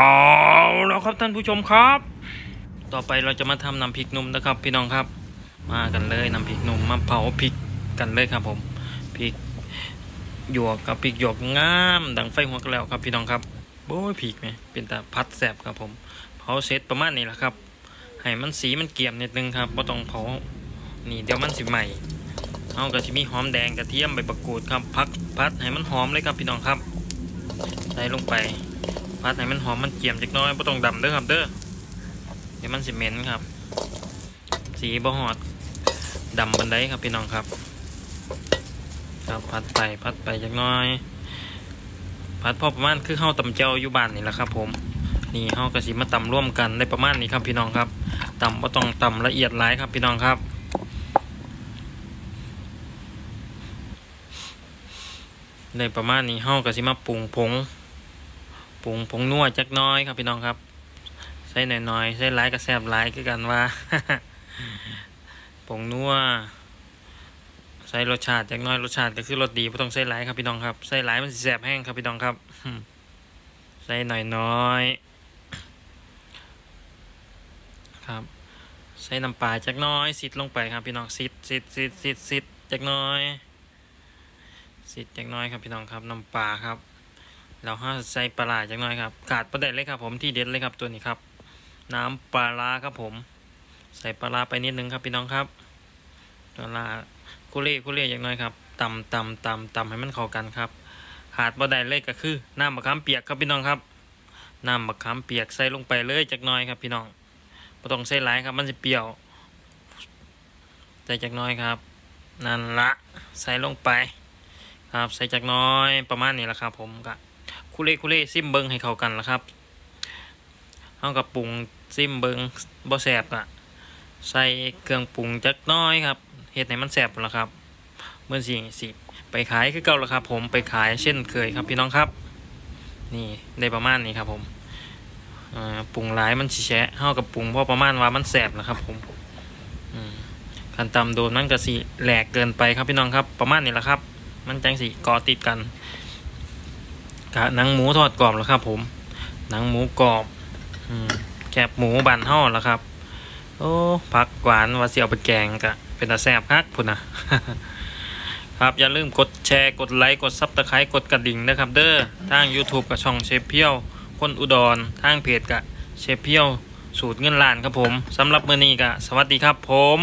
เอาแล้วครับท่านผู้ชมครับ ต่อไปเราจะมาทำน้ำพริกนุ่มนะครับ พี่น้องครับ มากันเลยน้ำพริกนุ่มมาเผาพริกกันเลยครับ ผมพริกหยวกกับพริกหยวกงามดังไฟหัวกระแล้วครับพี่น้องครับโอ้ยพริกไหมเป็นแตาพัดแสบครับผมเผาเสร็จประมาณนี้แหละครับให้มันสีมันเกรียมนิดนึงครับไม่ต้องเผานี่เดี๋ยวมันสิใหม่เอากระชิมีหอมแดงกระเทียมใบมะกูดครับพักพัดให้มันหอมเลยครับพี่น้องครับใส่ลงไปัดให้มันหอมมันเกียมจักน้อยไม่ต้องดำเด้อครับเด้อเดี๋ยวมันสิเหม็นครับ สีบ่หอดดำบันไดครับพี่น้องครับ ครับพัดไปพัดไปจักน้อยพัดพอประมาณคือเฮาตำเจ้าอยู่บ้านนี่แหละครับ ผม นี่เฮากระสิมาตำร่วมกันได้ประมาณนี้ครับพี่น้องครับตำบ่ต้องตำละเอียดหลายครับพี่น้องครับในประมาณนี้เฮากระสิมาปรุงผง ปรุงผงนัวจักน้อยครับพี่น้องครับ ใส่หน่อยๆใส่หลายก็แซ่บหลายคือกันว่าผงนัวใส่รสชาติจักน้อยรสชาติก็คือรสดีไม่ต้องใส่หลายครับพี่น้องครับใส่หลายมันแซ่บแห้งครับพี่น้องครับใส่หน่อยน้อยครับใส่น้ำปลาจักน้อยสิดลงไปครับพี่น้องสิดสิดสิดสิดสิดจักน้อยสิดจักน้อยครับพี่น้องครับน้ำปลาครับ เราห้าใส่ปลาจังหน่อยครับขาดประเด็นเลยครับผมที่เด็ดเลยครับตัวนี้ครับ น้ำปลาร้าครับผม ใส่ปลาไปนิดนึงครับพี่น้องครับปลาร้าคุเล่คุเล่อย่างน้อยครับตำตำตำตำให้มันเข้ากันครับขาดประเด็นเลยก็คือน้ำมะขามเปียกครับพี่น้องครับน้ำมะขามเปียกใส่ลงไปเลยจักหน่อยครับพี่น้องไม่ต้องใส่หลายครับมันจะเปรี้ยวใส่จักหน้อยครับ นั่นละใส่ลงไป ครับใส่จักหน้อยประมาณนี้แหละครับผมก็ คุเล่คุเล่ซิมเบิงให้เข้ากันละครับเอากับปรุงซิมเบิงบ่แสบอะใส่เครื่องปรุงจักน้อยครับเฮ็ดให้มันแสบละครับเมื่อสิสิไปขายคือเก่าละครับ ผมไปขายเช่นเคยครับพี่น้องครับ นี่ได้ประมาณนี้ครับผมอ่อปรุงหลายมันสิแฉะเฮากับปรุงพอประมาณว่ามันแสบนะครับผมอืมคันตำโดนมันก็สิแหลกเกินไปครับพี่น้องครับ ประมาณนี้แหละครับ มันจังสิเกาะติดกัน กะหนังหมูทอดกรอบแล้วครับ ผม หนังหมูกรอบอืมแคบหมูบานห่อแล้วครับ โอ้ผักหวานว่าเสียวไปแกงกะเป็นตาแซ่บคักพุ่นนะครับ อย่าลืมกดแชร์กดไลค์กดซับตะไคร้กดกระดิ่งนะครับ เด้อทาง YouTube กับช่องเชฟเพียว คนอุดรทางเพจกะเชฟเพียวสูตรเงินล้านครับผมสำหรับมื้อนี้กะสวัสดีครับผม